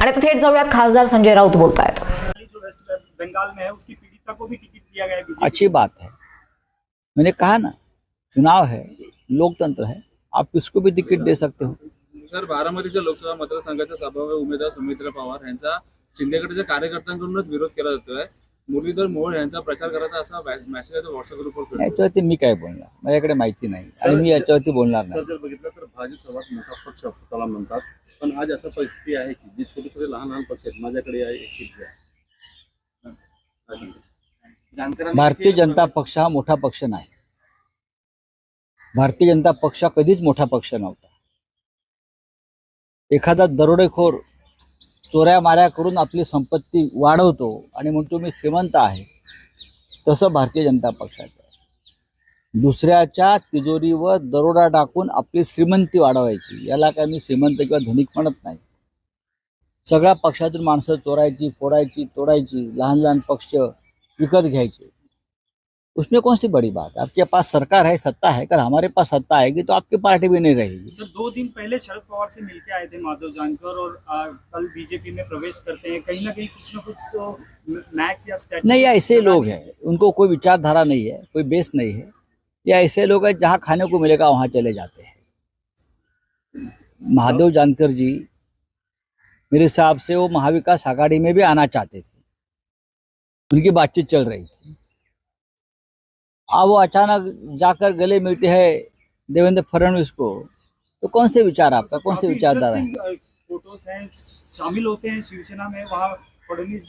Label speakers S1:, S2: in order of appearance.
S1: आणि आता थेट जाऊयात. खासदार संजय राऊत बोलतायत.
S2: जो वेस्ट बंगाल में है उसकी पीड़िता को भी टिकट दिया गया है बीजेपी
S3: अच्छी बात है। मैंने कहा ना चुनाव है लोकतंत्र है आप किसको भी टिकट दे सकते हो?
S4: सर बारामतीच्या लोकसभा मतदारसंघाच्या सभाव्य उमेदवार सुमित्रा पवार यांचा शिंदेगडच्या कार्यकर्त्यांकडूनच विरोध केला जातोय. मुरलीधर मोहोळ यांचा प्रचार करायचा असा मेसेज आहे तो व्हॉट्सअप ग्रुपवर.
S3: याच्यावरती मी काय बोलणार? माझ्याकडे माहिती नाही. आणि मी याच्यावरती बोलणार
S5: सर
S3: नाही
S5: जर बघितलं तर भाजप सर्वात मोठा पक्ष स्वतःला म्हणतात पण आज असा परिस्थिती आहे की जे छोटे छोटे लहान लहान पक्ष आहेत माझ्याकडे आहे एक सीट काय सांगता?
S3: भारतीय जनता पक्ष हा मोठा पक्ष नाही भारतीय जनता पक्ष हा कधीच मोठा पक्ष नव्हता एखादा दरोडेखोर चोऱ्या माऱ्या करून आपली संपत्ती वाढवतो आणि म्हणतो मी श्रीमंत आहे तसं भारतीय जनता पक्षाचं आहे. दुसऱ्याच्या तिजोरीवर दरोडा टाकून आपली श्रीमंती वाढवायची. याला काय मी श्रीमंत किंवा धनिक म्हणत नाही. सगळ्या पक्षातून माणसं चोरायची फोडायची तोडायची लहान लहान पक्ष विकत घ्यायचे. उसमें कौन सी बड़ी बात आपके पास सरकार है सत्ता है कल हमारे पास सत्ता आएगी तो आपकी पार्टी भी नहीं रहेगी।
S2: सर दो दिन पहले शरद पवार से मिलके आए थे माधव जानकर और आ, कल बीजेपी में प्रवेश करते हैं। कहीं ना कहीं कुछ ना कुछ तो मैक्स या
S3: नहीं ऐसे लोग हैं उनको कोई विचारधारा नहीं है कोई बेस नहीं है। ये ऐसे लोग हैं जहाँ खाने को मिलेगा वहाँ चले जाते हैं। महादेव जानकर जी मेरे हिसाब से वो महाविकास आघाड़ी में भी आना चाहते थे। उनकी बातचीत चल रही थी। अब वो अचानक जाकर गले मिलते हैं देवेंद्र फडणवीस को। तो कौन से विचार आपका? कौन से विचारधारा है?
S2: फ़ोटोज़ हैं शामिल होते हैं शिवसेना में वहाँ फडणवीस